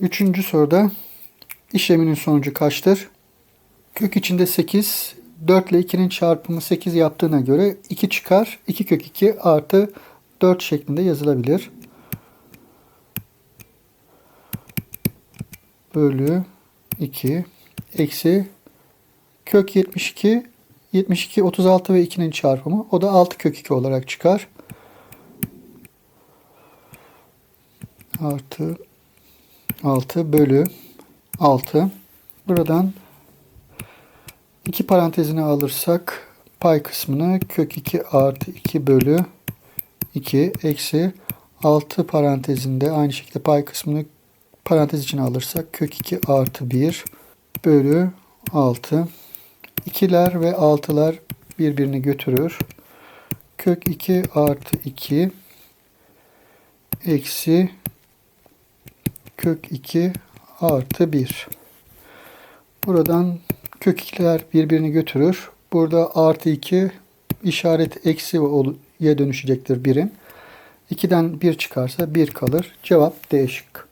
Üçüncü soruda işleminin sonucu kaçtır? Kök içinde 8, 4 ile 2'nin çarpımı 8 yaptığına göre 2 çıkar. 2 kök 2 artı 4 şeklinde yazılabilir. Bölü 2 eksi kök 72 72 36 ve 2'nin çarpımı. O da 6 kök 2 olarak çıkar. Artı 6 bölü 6. Buradan iki parantezine alırsak pay kısmını kök 2 artı 2 bölü 2 eksi 6 parantezinde aynı şekilde pay kısmını parantez içine alırsak kök 2 artı 1 bölü 6. İkiler ve altılar birbirini götürür. Kök 2 artı 2 eksi kök 2 artı 1. Buradan kök 2'ler birbirini götürür. Burada artı 2 işaret eksi ye dönüşecektir 1'in. 2'den 1 çıkarsa 1 kalır. Cevap D şıkkı.